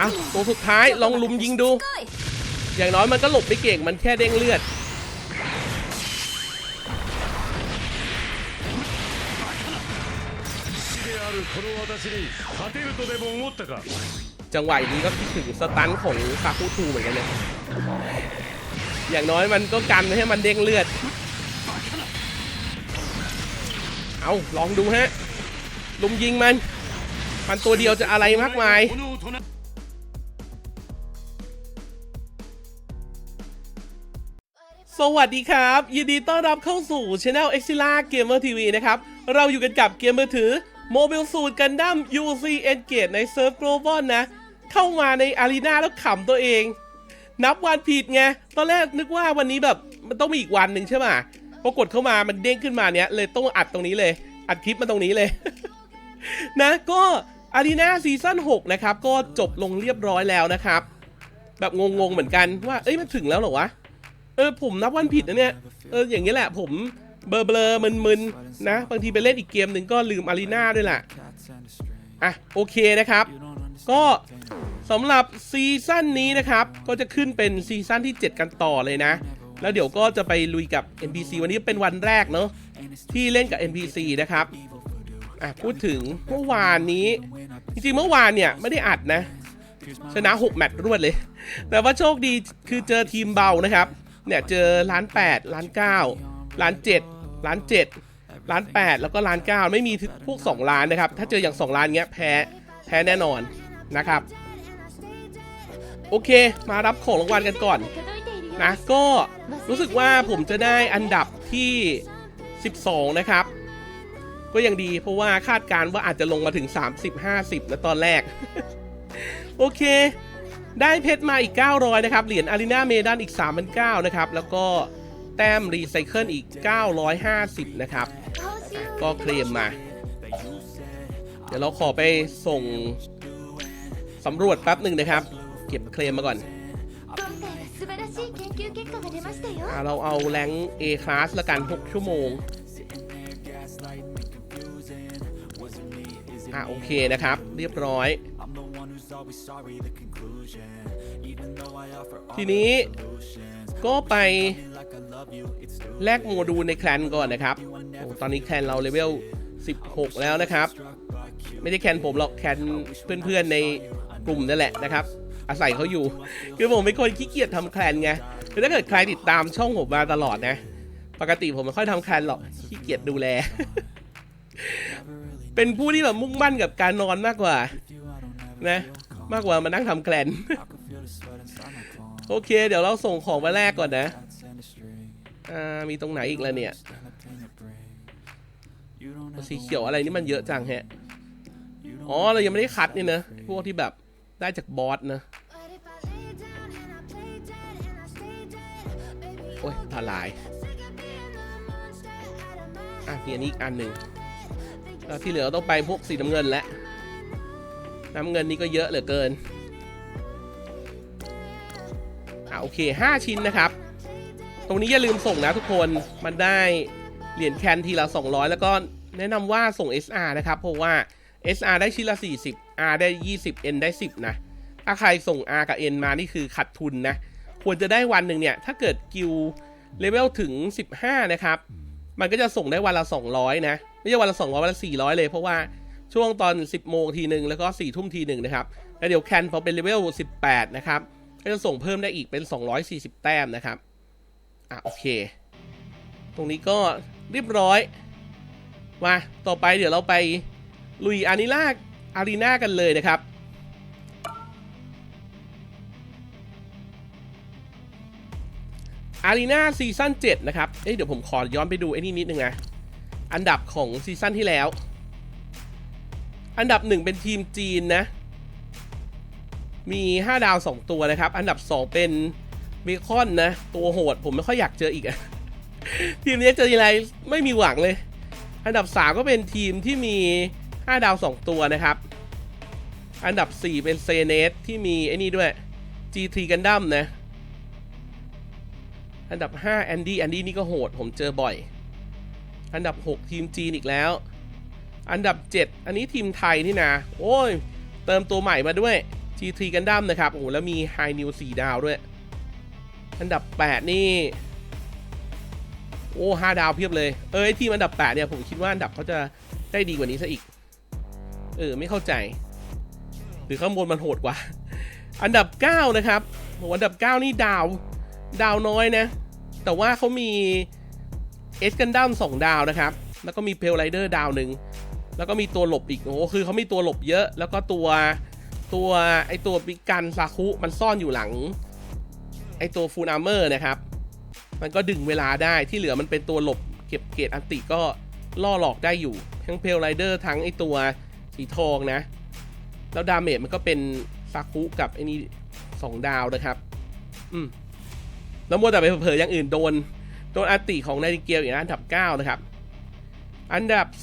อะตัวสุดท้ายลองลุมยิงดู อย่างน้อยมันก็หลบไปเก่งมันแค่เด้งเลือด จังหวะนี้ก็ถึงสตันของซาคุทูเหมือนกันเลยอย่างน้อยมันก็กันให้มันเด้งเลือด เอาลองดูฮะลุมยิงมัน มันตัวเดียวจะอะไรมากมายสวัสดีครับ ยินดีต้อนรับเข้าสู่ช anel e x i l a Gamer TV นะครับ เราอยู่กันกับเกมมือถือ Mobile Suit Gundam UC Engage ในเซิร์ฟโกลบอลนะ เข้ามาในอารีนาแล้วขำตัวเอง นับวันผิดไง ตอนแรกนึกว่าวันนี้แบบ มันต้องมีอีกวันหนึ่งใช่ไหมปรากฏเข้ามามันเด้งขึ้นมาเนี้ยเลยต้องอัดตรงนี้เลย อัดคลิปมาตรงนี้เลย นะก็ อารีนาซีซั่น6นะครับ ก็จบลงเรียบร้อยแล้วนะครับ แบบงงๆเหมือนกันว่า เอ้ยมันถึงแล้วเหรอวะ เออผมนับวันผิดนะเนี่ย เอออย่างนี้แหละผมเบลอเบลอมึนๆนะ บางทีไปเล่นอีกเกมหนึ่งก็ลืมอารีนาด้วยแหละอะโอเคนะครับ ก็สำหรับซีซั่นนี้นะครับ ก็จะขึ้นเป็นซีซั่นที่ 7 กันต่อเลยนะ แล้วเดี๋ยวก็จะไปลุยกับ NPC วันนี้เป็นวันแรกเนอะที่เล่นกับ NPC นะครับ อะพูดถึงเมื่อวานนี้ จริงๆเมื่อวานเนี่ยไม่ได้อัดนะ ชนะ 6 แมตช์รวดเลย แต่ว่าโชคดีคือเจอทีมเบานะครับ เนี่ยเจอล้าน8ล้าน9ล้าน7ล้าน7ล้าน8แล้วก็ล้าน9ไม่มีพวก 2 ล้านนะครับ ถ้าเจออย่าง 2 ล้านเงี้ยแพ้แพ้แน่นอนนะครับ โอเคมารับของรางวัลกันก่อนนะก็รู้สึกว่าผมจะได้อันดับที่ 12 นะครับ ก็ยังดีเพราะว่าคาดการว่าอาจจะลงมาถึง 30-50 นะตอนแรก โอเค ได้เพชรมาอีก 900 นะครับ เหรียญอารีนาเมดันอีก 3,900 นะครับ แล้วก็แต้มรีไซเคิลอีก 950 นะครับ ก็เคลมมา เดี๋ยวเราขอไปส่งสำรวจแป๊บหนึ่งนะครับ เก็บเคลมมาก่อนเราเอาแรง A class ละกัน 6 ชั่วโมง อ่าโอเคนะครับ เรียบร้อย ทีนี้ก็ไปแลกโมดูลในแคลนก่อนนะครับโอ้ตอนนี้แคลนเราเลเวล 16 แล้วนะครับ ไม่ได้แคลนผมหรอกแคลนเพื่อนๆในกลุ่มนั่นแหละนะครับ อาศัยเขาอยู่ คือผมเป็นคนขี้เกียจทำแคลนไงคือถ้าเกิดใครติดตามช่องผมมาตลอดนะ ปกติผมไม่ค่อยทำแคลนหรอกขี้เกียจดูแล เป็นผู้ที่แบบมุ่งมั่นกับการนอนมากกว่า นะ มากกว่ามานั่งทำแกลน โอเค เดี๋ยวเราส่งของมาแรกก่อนนะ อ่า มีตรงไหนอีกแล้วเนี่ยสีเขียวอะไรนี่มันเยอะจังแฮะ อ๋อ เรายังไม่ได้คัดนี่นะ พวกที่แบบได้จากบอสนะโอ้ยทลาย อะมีอันนี้อีกอันหนึ่ง แล้วที่เหลือต้องไปพวกสีน้ำเงินแล้วน้ำเงินนี่ก็เยอะเหลือเกินอะโอเค 5 ชิ้นนะครับ ตรงนี้อย่าลืมส่งนะทุกคนมันได้เหรียญแคนทีละ 200 แล้วก็แนะนำว่าส่ง SR นะครับ เพราะว่า SR ได้ชิ้นละ 40 R ได้ 20 N ได้ 10 นะ ถ้าใครส่ง R กับ N มานี่คือขัดทุนนะ ควรจะได้วันหนึ่งเนี่ย ถ้าเกิดกิลเลเวลถึง 15 นะครับ มันก็จะส่งได้วันละ 200 นะ ไม่ใช่วันละ200วันละ400เลย เพราะว่าช่วงตอน 10 โมงทีหนึ่งแล้วก็4ทุ่มทีหนึ่งนะครับ แล้วเดี๋ยวแคนพอเป็นเลเวล 18 นะครับ ก็จะส่งเพิ่มได้อีกเป็น 240 แต้มนะครับ อะโอเค ตรงนี้ก็เรียบร้อย มาต่อไปเดี๋ยวเราไปลุยอานิล่าอารีนากันเลยนะครับ อารีนาซีซั่น7นะครับ เอ้ยเดี๋ยวผมขอย้อนไปดูไอ้นี่นิดนึงนะ อันดับของซีซั่นที่แล้ว อันดับ 1 เป็นทีมจีนนะ มี 5 ดาว 2 ตัวนะครับ อันดับ 2 เป็นเบคอนนะ ตัวโหด ผมไม่ค่อยอยากเจออีกอะทีมนี้เจอยังไงไม่มีหวังเลย อันดับ 3 ก็เป็นทีมที่มี 5 ดาว 2 ตัวนะครับ อันดับ 4 เป็นเซเนสที่มีไอ้นี่ด้วย G3 กันดั้มนะ อันดับ 5 แอนดี้ แอนดี้นี่ก็โหด ผมเจอบ่อย อันดับ 6 ทีมจีนอีกแล้ว อันดับ 7 อันนี้ทีมไทยนี่นะ โอ้ย เติมตัวใหม่มาด้วย G3 กันดั้มนะครับ โอ้โห แล้วมี High New 4 ดาวด้วย อันดับ 8 นี่ โอ้ห้าดาวเพียบเลย เออทีมอันดับ 8 เนี่ย ผมคิดว่าอันดับเขาจะได้ดีกว่านี้ซะอีก เออ ไม่เข้าใจ หรือข้างบนมันโหดกว่า อันดับ 9 นะครับโหอันดับ 9 นี่ดาว ดาวน้อยนะ แต่ว่าเขามี เอสกันดั้มสองดาวนะครับ แล้วก็มีเพลไรเดอร์ดาวหนึ่งแล้วก็มีตัวหลบอีกโอ้โหคือเขามีตัวหลบเยอะ แล้วก็ตัวตัวไอตัวปิกันซาคุมันซ่อนอยู่หลัง ไอตัวฟูนอาร์เมอร์นะครับ มันก็ดึงเวลาได้ที่เหลือมันเป็นตัวหลบเก็บเกรดอันติก็ล่อหลอกได้อยู่ ทั้งเพลไรเดอร์ทั้งไอตัวสีทองนะ แล้วดาเมจมันก็เป็นซาคุกับไอ้นี่สองดาวนะครับ อืมแล้วมัวแต่ไปเผลอย่างอื่นโดน ดนอัติของไนติเกียลอย่างอันดับ 9 นะครับ อันดับ 10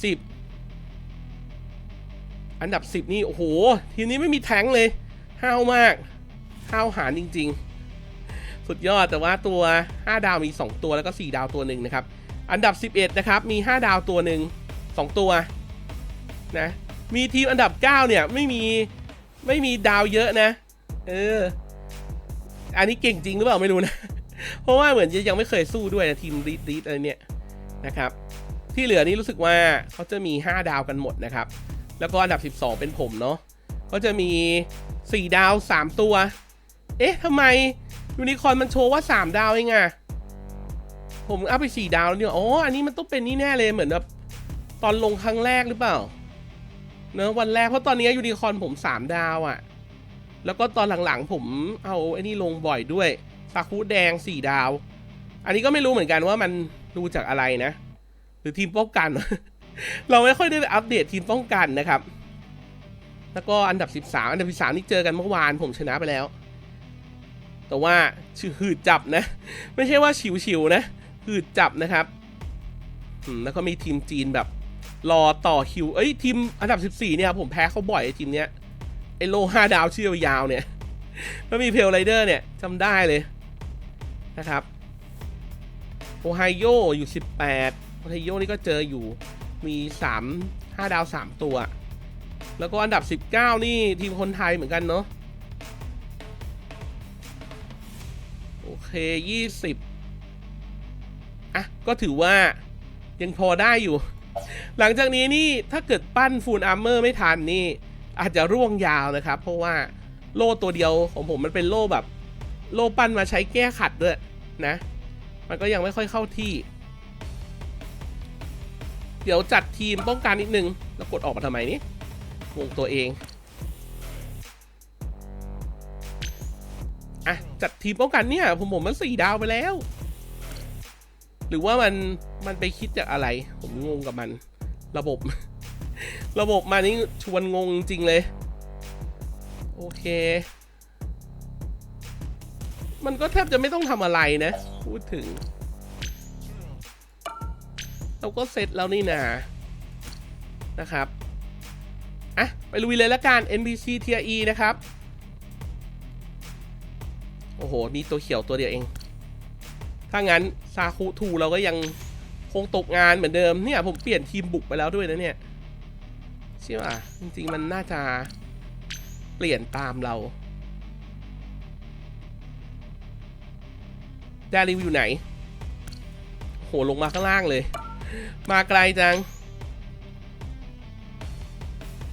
อันดับ 10 นี่ โอ้โห ทีนี้ไม่มีแทงเลยห้าวมากห้าวหารจริง ๆ สุดยอดแต่ว่าตัว 5 ดาวมี 2 ตัวแล้วก็ 4 ดาวตัวหนึ่งนะครับ อันดับ 11 นะครับ มี 5 ดาวตัวหนึ่ง2ตัวนะมีทีมอันดับ 9 เนี่ย ไม่มีไม่มีดาวเยอะนะ เออ อันนี้เก่งจริงหรือเปล่าไม่รู้นะ เพราะว่าเหมือนจะยังไม่เคยสู้ด้วยนะทีมรีดรีดอะไรเนี่ยนะครับ ที่เหลือนี้รู้สึกว่าเขาจะมี 5 ดาวกันหมดนะครับ แล้วก็อันดับ 12 เป็นผมเนาะก็จะมี 4 ดาว 3 ตัว เอ๊ะทำไมยูนิคอร์นมันโชว์ว่า 3 ดาวเองอะผมอัพไป4ดาวแล้วเนี่ยอ๋ออันนี้มันต้องเป็นนี่แน่เลยเหมือนแบบตอนลงครั้งแรกหรือเปล่าเนอะวันแรกเพราะตอนนี้ยูนิคอร์นผม 3 ดาวอะแล้วก็ตอนหลังๆผมเอาไอ้นี่ลงบ่อยด้วย ซาคุแดง4ดาว อันนี้ก็ไม่รู้เหมือนกันว่ามันดูจากอะไรนะ หรือทีมป้องกัน เราไม่ค่อยได้ไปอัปเดตทีมป้องกันนะครับ แล้วก็อันดับ 13 อันดับ 13 นี่เจอกันเมื่อวานผมชนะไปแล้ว แต่ว่าชื่อหืดจับนะ ไม่ใช่ว่าฉิวๆนะหืดจับนะครับแล้วก็มีทีมจีนแบบรอต่อคิว เอ้ยทีมอันดับ 14 เนี่ยผมแพ้เขาบ่อยไอ้ทีมเนี้ยไอโล5ดาวชื่อยาวเนี่ยแล้วมีเพลไรเดอร์เนี่ยจำได้เลย นะครับ โอไฮโออยู่ 18 โอไฮโอนี่ก็เจออยู่มี 3 5 ดาว 3 ตัว แล้วก็อันดับ 19 นี่ทีมคนไทยเหมือนกันเนาะโอเค 20 อะ ก็ถือว่ายังพอได้อยู่ หลังจากนี้นี่ถ้าเกิดปั้นฟูลอาร์เมอร์ไม่ทันนี่ อาจจะร่วงยาวนะครับ เพราะว่าโล่ตัวเดียวของผมมันเป็นโล่แบบ โลปันมาใช้แก้ขัดด้วยนะ มันก็ยังไม่ค่อยเข้าที่ เดี๋ยวจัดทีมป้องกันนิดนึง แล้วกดออกมาทำไมนี่งงตัวเอง อะ จัดทีมป้องกันเนี่ย ผมผมมันสี่ดาวไปแล้ว หรือว่ามัน มันไปคิดจากอะไร ผมงงกับมัน ระบบ ระบบมานี่ชวนงงจริงเลย โอเค มันก็แทบจะไม่ต้องทำอะไรนะ พูดถึง เราก็เสร็จแล้วนี่นานะครับอะไปลุยเลยละกัน NPC TRE นะครับ โอ้โห นี่ตัวเขียวตัวเดียวเอง ถ้างั้น ซาคุทูเราก็ยังคงตกงานเหมือนเดิม เนี่ย ผมเปลี่ยนทีมบุกไปแล้วด้วยนะเนี่ยใช่ป่ะจริง ๆ มันน่าจะเปลี่ยนตามเรา ดาริวอยู่ไหน โหลงมาข้างล่างเลย มาไกลจัง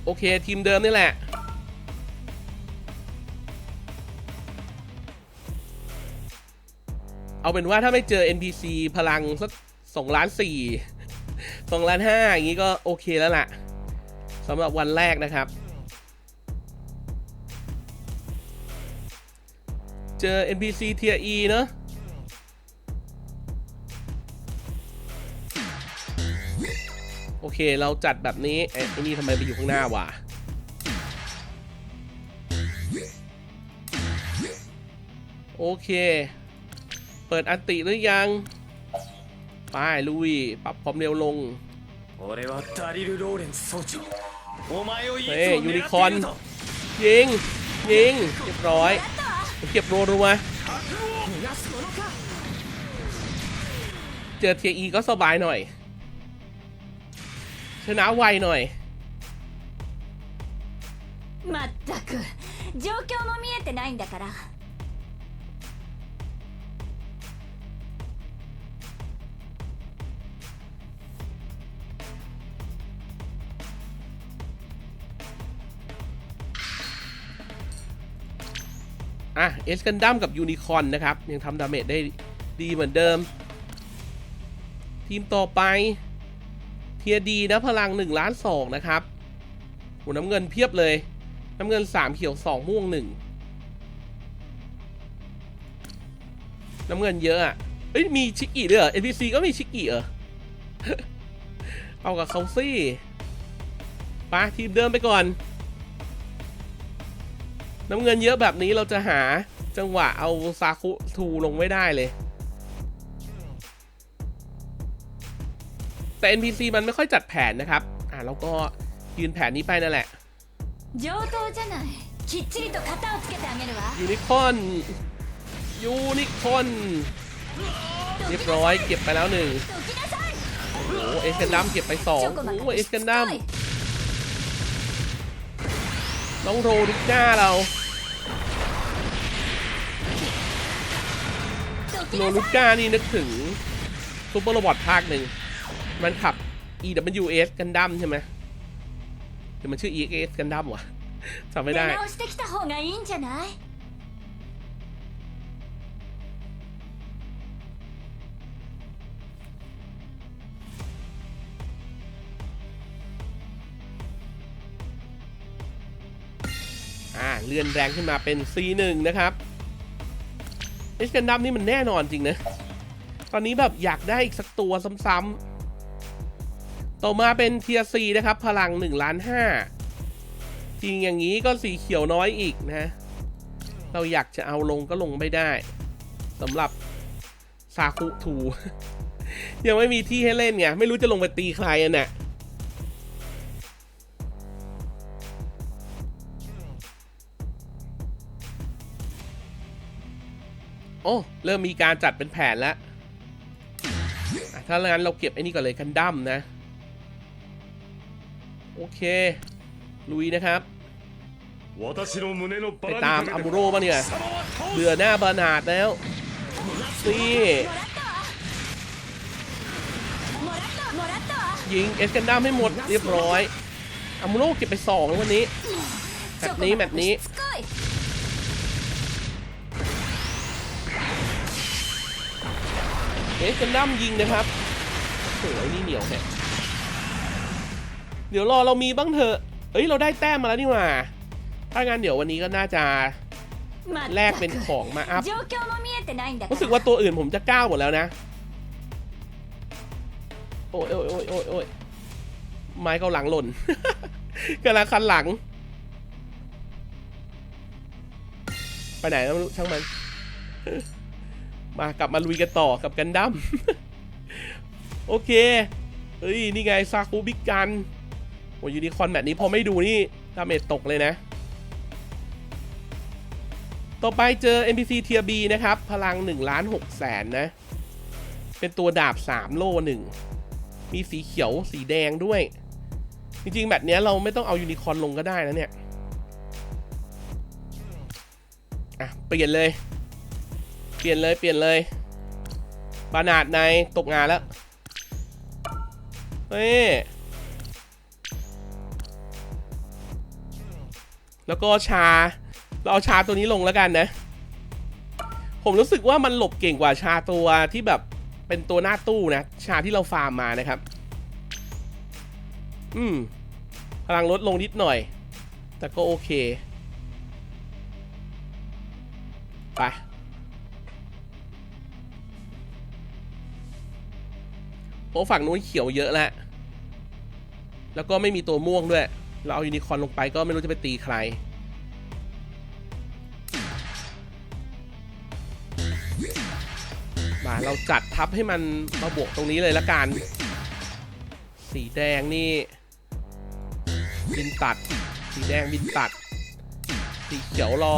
โอเค ทีมเดิมนี่แหละ เอาเป็นว่าถ้าไม่เจอ NPC พลังสักสองล้านสี่สองล้านห้าอย่างนี้ก็โอเคแล้วล่ะสำหรับวันแรกนะครับ เจอ NPC Tier E เนอะ อเคเราจัดแบบนี้ไอ้นี่ทำไมไปอยู่ข้างหน้าวะโอเค เปิดอันติหรือยัง ไปลุย ปรับความเร็วลงเฮ้ยยูนิคอนยิงยิงเรียบร้อยเก็บโรไหมเจอเทียอีก็สบายหน่อย ชนะไวหน่อย まったく状況も見えてないんだから อ่ะเอสกันดั้มกับยูนิคอนนะครับ ยังทำดาเมจได้ดีเหมือนเดิม ทีมต่อไป เทียดีนะพลัง1ล้าน2นะครับโหน้ำเงินเพียบเลย น้ำเงิน 3 เขียว 2 ม่วง 1 น้ำเงินเยอะอะเอ้ยมีชิกกี้ด้วยเหรอ NPC ก็มีชิกกี้เหรอ เอากับเขาสิไปทีมเดิมไปก่อน น้ำเงินเยอะแบบนี้เราจะหาจังหวะเอาซาคุทูลงไม่ได้เลย แต่ NPC มันไม่ค่อยจัดแผนนะครับ อ่าเราก็ยืนแผนนี้ไปนั่นแหละยูนิคอนยูนิคอนเรียบร้อยเก็บไปแล้วหนึ่งโอ้เอสกันดัมเก็บไปสองโอ้เอสกันดัมน้องโรลิก้าเราโรลูก้านี่นึกถึงซูเปอร์โรบอทภาคหนึ่ง มันขับ EWS กันดั้มใช่ไหมหรือมันชื่อ EX กันดั้มวะจำไม่ได้เลื่อนแรงขึ้นมาเป็น C1 นะครับเอชกันดัมนี่มันแน่นอนจริงนะ ตอนนี้แบบอยากได้อีกสักตัวซ้ำๆ ต่อมาเป็นเทียซีนะครับ พลัง1ล้าน5จริงอย่างนี้ก็สีเขียวน้อยอีกนะ เราอยากจะเอาลงก็ลงไม่ได้สำหรับซาคุทู ยังไม่มีที่ให้เล่นไง ไม่รู้จะลงไปตีใครอะเนี่ยโอ้ เริ่มมีการจัดเป็นแผนแล้วอะถ้างั้นเราเก็บไอ้นี่ก่อนเลยกันดั้มนะ โอเค ลุยนะครับไปตามอัมโรมาเนี่ยเดือหน้าบานาดแล้วซี่ยิงเอสกันดัมให้หมดเรียบร้อยอัมโรเก็บไปสองวันนี้แบบนี้แบบนี้เอสกันดัมยิงนะครับสวยนี่เหนียวแฮะ เดี๋ยวรอเรามีบ้างเถอะ เอ้ยเราได้แต้มมาแล้วนี่หว่า ถ้างั้นเดี๋ยววันนี้ก็น่าจะแลกเป็นของมาอัพ รู้สึกว่าตัวอื่นผมจะก้าวหมดแล้วนะ โอ้ยโอ้ยโอ้ยโอ้ยโอ้ยไม้เกาหลังหล่นกระคันหลัง ไปไหนแล้วช่างมัน มากลับมาลุยกันต่อกับกันดั้ม โอเค เฮ้ย นี่ไงซาคูบิกัน โอ้ยูนิคอนแบบนี้พอไม่ดูนี่ดาเมจตกเลยนะ ต่อไปเจอ NPC เทียบีนะครับ พลัง1ล้าน6แสนนะ เป็นตัวดาบ 3 โล่หนึ่ง มีสีเขียวสีแดงด้วย จริงๆแบบนี้เราไม่ต้องเอายูนิคอนลงก็ได้นะเนี่ย อะ เปลี่ยนเลย เปลี่ยนเลยเปลี่ยนเลยบานาดในตกงานแล้ว เฮ้ แล้วก็ชา เราเอาชาตัวนี้ลงแล้วกันนะ ผมรู้สึกว่ามันหลบเก่งกว่าชาตัวที่แบบเป็นตัวหน้าตู้นะ ชาที่เราฟาร์มมานะครับ อืม พลังลดลงนิดหน่อย แต่ก็โอเค ไปโอ้ฝั่งนู้นเขียวเยอะแล้ว แล้วก็ไม่มีตัวม่วงด้วย เราเอายูนิคอร์นลงไปก็ไม่รู้จะไปตีใคร มาเราจัดทับให้มันมาบวกตรงนี้เลยละกัน สีแดงนี่ บินตัด สีแดงบินตัด สีเขียวรอ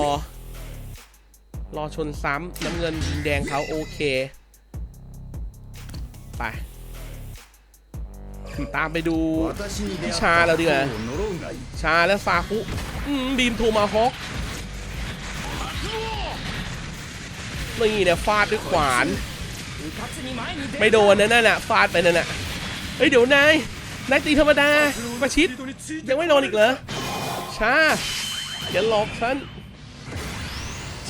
รอชนซ้ำน้ำเงินยิงแดงเขาโอเค ไป ตามไปดูชาเราดีกว่าชาและฟาคุบีมทูมาฮอกนี่เนี่ยฟาดด้วยขวาน ไม่โดนนะนั่นน่ะฟาดไปนั่นน่ะเฮ้ยเดี๋ยวนายนายตีธรรมดาประชิดยังไม่โดนอีกเหรอชาอย่าหลอกฉัน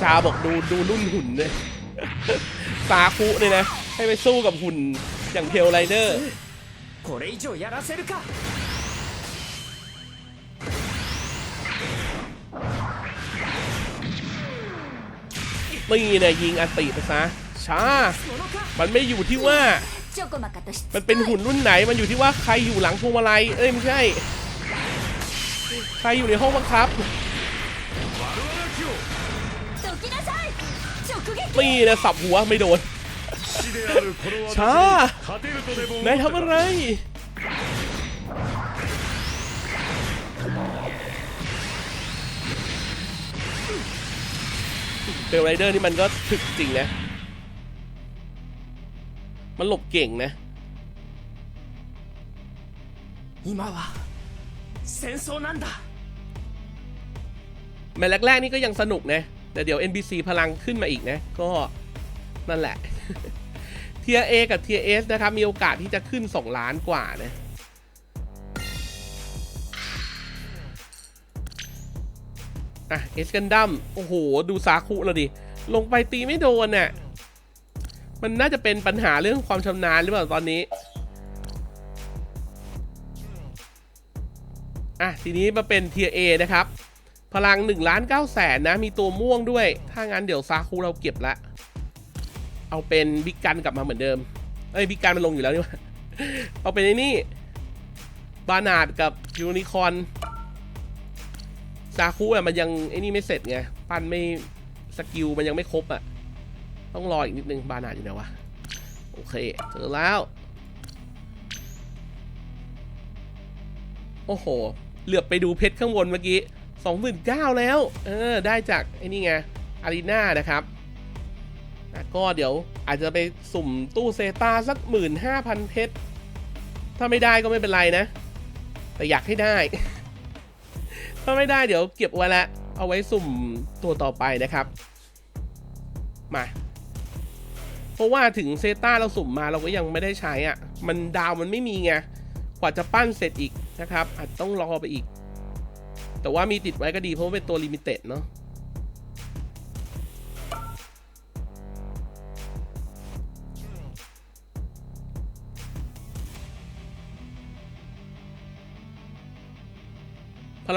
ชาบอกดูดูรุ่นหุ่นเลยฟาคุเนี่ยนะ ให้ไปสู้กับหุ่นอย่างเทลไรเดอร์ これ以上やらせるか นี่เนี่ยยิงอันติไปซะชา มันไม่อยู่ที่ว่า ちょこまかとしつ มันเป็นหุ่นรุ่นไหน มันอยู่ที่ว่าใครอยู่หลังพวงมาลัย เอ้ยไม่ใช่ ใครอยู่ในห้องบังคับ どきなさい直撃 นี่นะสับหัวไม่โดน 死であるこの私シャーに勝てるとでも思 นาย った ทำอะไร か เบลไรเดอร์นี่มันก็ถึกจริงนะ มันหลบเก่งนะ 今は戦争なんだ แมตช์แรกๆนี่ก็ยังสนุกนะ แต่เดี๋ยว NBC พลังขึ้นมาอีกนะ ก็นั่นแหละ เทีย A กับเทีย S นะครับ มีโอกาสที่จะขึ้น 2 ล้านกว่านะอะ S กันดั้มโอ้โห ดูซาคุแล้วดิ ลงไปตีไม่โดนน่ะมันน่าจะเป็นปัญหาเรื่องความชำนาญหรือเปล่าตอนนี้ อะ ทีนี้มาเป็นเทีย A นะครับ พลัง1ล้าน9แสนนะ มีตัวม่วงด้วย ถ้างั้นเดี๋ยวซาคูเราเก็บละ เอาเป็นบิ๊กกันกลับมาเหมือนเดิม เอ้ยบิ๊กกันมันลงอยู่แล้วนี่ว่าเอาเป็นไอ้นี่บานาดกับยูนิคอนซาคูอะมันยังไอ้นี่ไม่เสร็จไงปั้นไม่สกิลมันยังไม่ครบอะ ต้องรออีกนิดนึงบานาดอยู่ไหนวะโอเคเจอแล้ว โอ้โห เหลือบไปดูเพชรข้างบนเมื่อกี้29,000แล้ว เออ ได้จากไอ้นี่ไงอารีนานะครับ อะก็เดี๋ยวอาจจะไปสุ่มตู้เซตาสัก 15,000 เพชร ถ้าไม่ได้ก็ไม่เป็นไรนะ แต่อยากให้ได้ ถ้าไม่ได้เดี๋ยวเก็บไว้ละ เอาไว้สุ่มตัวต่อไปนะครับ มา เพราะว่าถึงเซตาเราสุ่มมาเราก็ยังไม่ได้ใช้อะ่ะ มันดาวมันไม่มีไง กว่าจะปั้นเสร็จอีกนะครับ อาจจะต้องรอไปอีก แต่ว่ามีติดไว้ก็ดีเพราะว่าเป็นตัวลิมิเต็ดเนาะ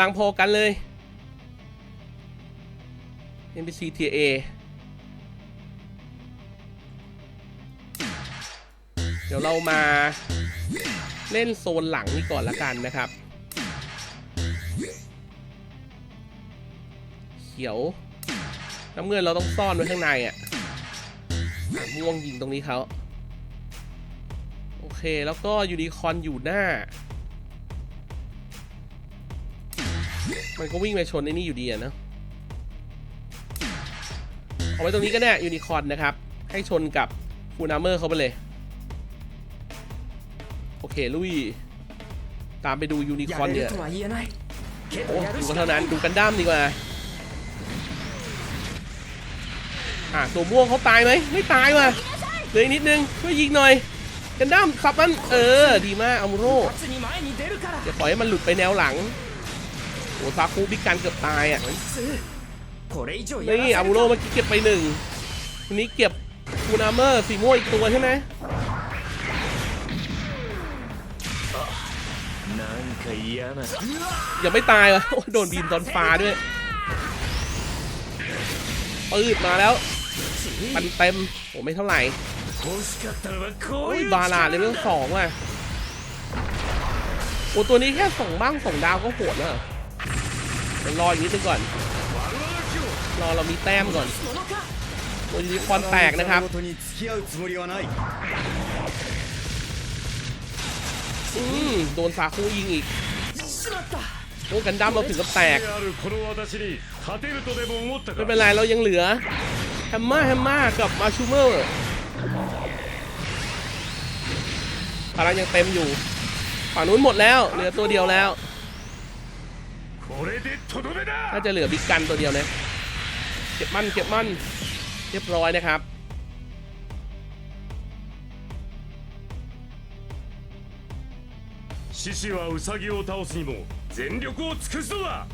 ลังพอกันเลย NPC Tier A เดี๋ยวเรามาเล่นโซนหลังนี่ก่อนละกันนะครับ เขียว น้ำเงินเราต้องซ่อนไว้ข้างในอะอะม่วงยิงตรงนี้เขาโอเคแล้วก็ยูนิคอร์นอยู่หน้า มันก็วิ่งไปชนไอ้นี่อยู่ดีอะนะเอาไว้ตรงนี้ก็แน่ยูนิคอนนะครับ ให้ชนกับฟูนามเมอร์เขาไปเลย โอเคลุย ตามไปดูยูนิคอนเนี่ยโอ้ดูเท่านั้นดูกันด้ามดีกว่าอะตัวม่วงเขาตายไหมไม่ตายว่ะเหลืออีกนิดนึงช่วยยิงหน่อย กันด้ามขับมัน เออ ดีมากอัมโร่อย่ปล่อยให้มันหลุดไปแนวหลัง โอ้ซาคุบิการเกือบตายอะนี่อาบูโรเมื่อกี้เก็บไปหนึ่งทีนี้เก็บคูนามเมอร์สีม่วงอีกตัวใช่ไหมอย่าไม่ตายวะโดนบีมตอนฟ้าด้วยปืดมาแล้วปันเต็มโอ้ไม่เท่าไหร่โอ้ยบาลาเลเองสองว่ะโอ้ตัวนี้แค่สองบ้างสองดาวก็โหดแล้ว รออย่างนี้นิดก่อน รอเรามีแต้มก่อนโอ้ยคอนแตกนะครับอืมโดนสาคูยิงอีกโดนกันดั้มเราถึงกับแตก ไม่เป็นไรเรายังเหลือแฮมมาแฮมมากับมาชูเมอร์พลังยังเต็มอยู่ฝั่งนู้นหมดแล้ว เหลือตัวเดียวแล้ว น่าจะเหลือบิ๊กกันตัวเดียวนะ เก็บมันเก็บมัน เรียบร้อยนะครับ 獅子はウサギを倒すにも全力を尽くすのだ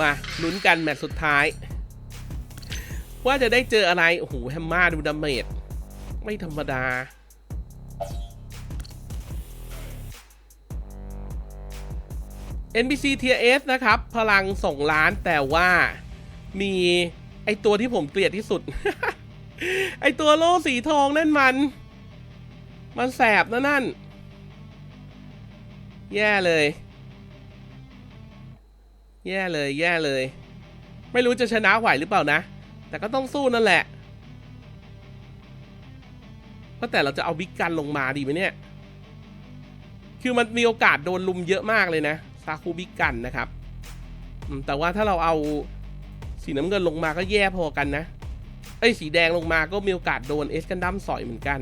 มาลุ้นกันแมตช์สุดท้าย ว่าจะได้เจออะไร โอ้โหแฮมมาดูดาเมจไม่ธรรมดา NBC TS นะครับ พลังส่งล้านแต่ว่ามีไอตัวที่ผมเกลียดที่สุด ไอตัวโล่สีทองนั่นมัน มันแสบนะนั่น แย่เลย แย่เลย แย่เลย ไม่รู้จะชนะไหวหรือเปล่านะ แต่ก็ต้องสู้นั่นแหละว่าแต่เราจะเอาบิ๊กกันลงมาดีไหมเนี่ย คือมันมีโอกาสโดนลุมเยอะมากเลยนะซาคูบิ๊กกันนะครับแต่ว่าถ้าเราเอาสีน้ำเงินลงมาก็แย่พอกันนะเอ้ยสีแดงลงมาก็มีโอกาสโดนเอสกันดั้มสอยเหมือนกัน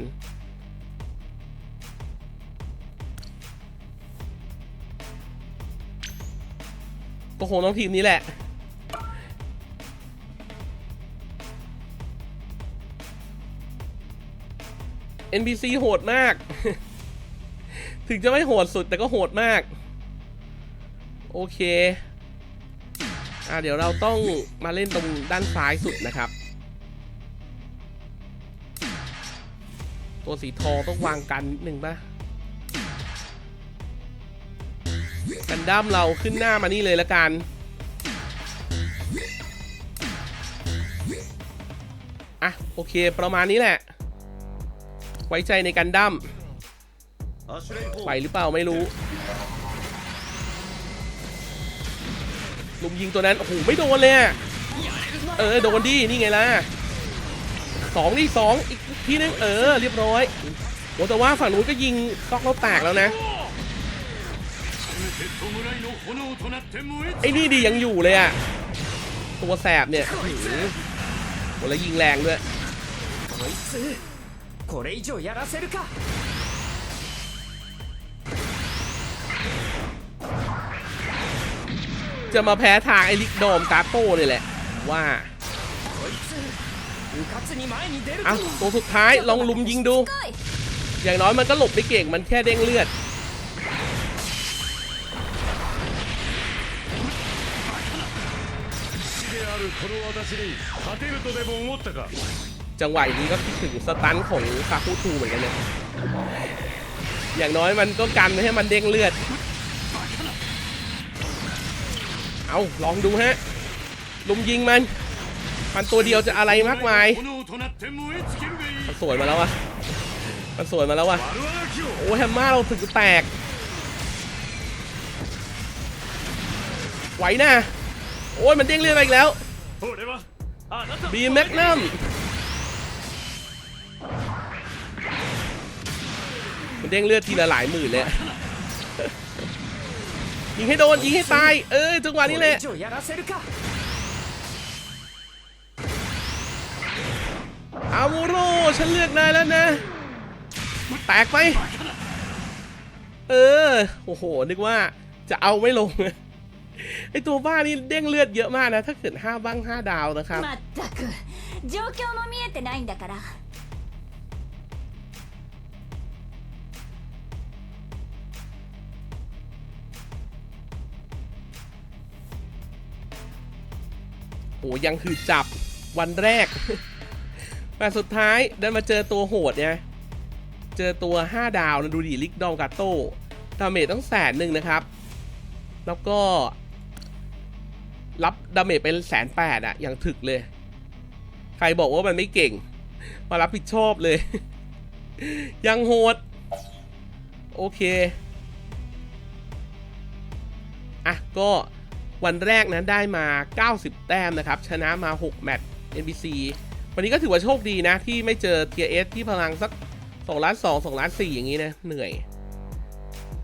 ก็คงต้องทีมนี้แหละ NBC โหดมาก ถึงจะไม่โหดสุดแต่ก็โหดมาก โอเค อ่าเดี๋ยวเราต้องมาเล่นตรงด้านซ้ายสุดนะครับ ตัวสีทองต้องวางกันนิดนึงปะกันดั้มเราขึ้นหน้ามานี่เลยละกันอะโอเคประมาณนี้แหละ ไว้ใจในการดั้มไปหรือเปล่าไม่รู้ลุมยิงตัวนั้นโอ้โหไม่โดนเลยเออโดนดีนี่ไงล่ะสองนี่สองอีกทีนึงเออเรียบร้อยโอแต่ว่าฝั่งนู้นก็ยิงก๊อกเราแตกแล้วนะไอ้นี่ดียังอยู่เลยอะตัวแสบเนี่ยโหแล้วยิงแรงด้วย こいつこれ以上やらせるか จะมาแพ้ทางไอลิกโดมกาโต้นี่แหละ ว่า こいつうかつに前に出る อ่ะตัวสุดท้ายลองลุมยิงดู อย่างน้อยมันก็หลบได้เก่งมันแค่เด้งเลือด 死であるこの私に勝てるとでも思ったか จังหวะนี้ก็คิดถึงสตันของคาคูทูเหมือนกันเนี่ยอย่างน้อยมันก็กันให้มันเด้งเลือด เอาลองดูฮะ ลุมยิงมัน มันตัวเดียวจะอะไรมากมาย มันสวยมาแล้วอะมันสวยมาแล้วอะโอ้แฮมมาเราถึงแตก ไหวนะโอ้ยมันเด้งเลือดอีกแล้วบีแมกนัมันเด้งเลือดทีละหลายหมื่นเลยยิงให้โดนยิงให้ตาย เออจังหวะนี้เลยอามูโรฉันเลือกนายแล้วนะแตกไป เออโอ้โห นึกว่าจะเอาไม่ลงไอตัวบ้านี่เด้งเลือดเยอะมากนะ ถ้าเกิดห้าบ้างห้าดาวนะครับ ยังคือจับวันแรก แต่สุดท้ายได้มาเจอตัวโหดเนี่ยเจอตัว 5 ดาวนะดูดิลิกดองกาโต้ดาเมจต้องแสนหนึ่งนะครับ แล้วก็ รับดาเมจเป็นแสนแปดอะอย่างถึกเลย ใครบอกว่ามันไม่เก่ง มารับผิดชอบเลย ยังโหด โอเค อะ ก็ วันแรกนั้นได้มา 90 แต้มนะครับ ชนะมา 6 แมตช์ NBC วันนี้ก็ถือว่าโชคดีนะ ที่ไม่เจอ Tier S ที่พลังสัก2ล้าน2 2ล้าน4อย่างนี้นะ เหนื่อย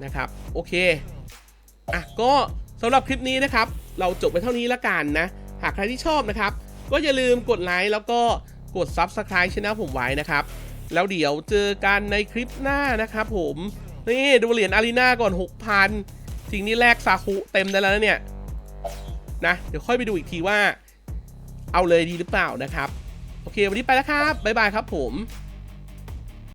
นะครับ โอเค อะ ก็สำหรับคลิปนี้นะครับ เราจบไปเท่านี้ละกันนะ หากใครที่ชอบนะครับ ก็อย่าลืมกดไลค์แล้วก็กด Subscribe ช่องผมไว้นะครับ แล้วเดี๋ยวเจอกันในคลิปหน้านะครับผม นี่ดูเหรียญอารีนาก่อน 6,000 สิ่งนี้แลกซาคุเต็มได้แล้วนะเนี่ย นะ เดี๋ยวค่อยไปดูอีกทีว่า เอาเลยดีหรือเปล่านะครับ โอเค วันนี้ไปแล้วครับ บ๊ายบายครับผม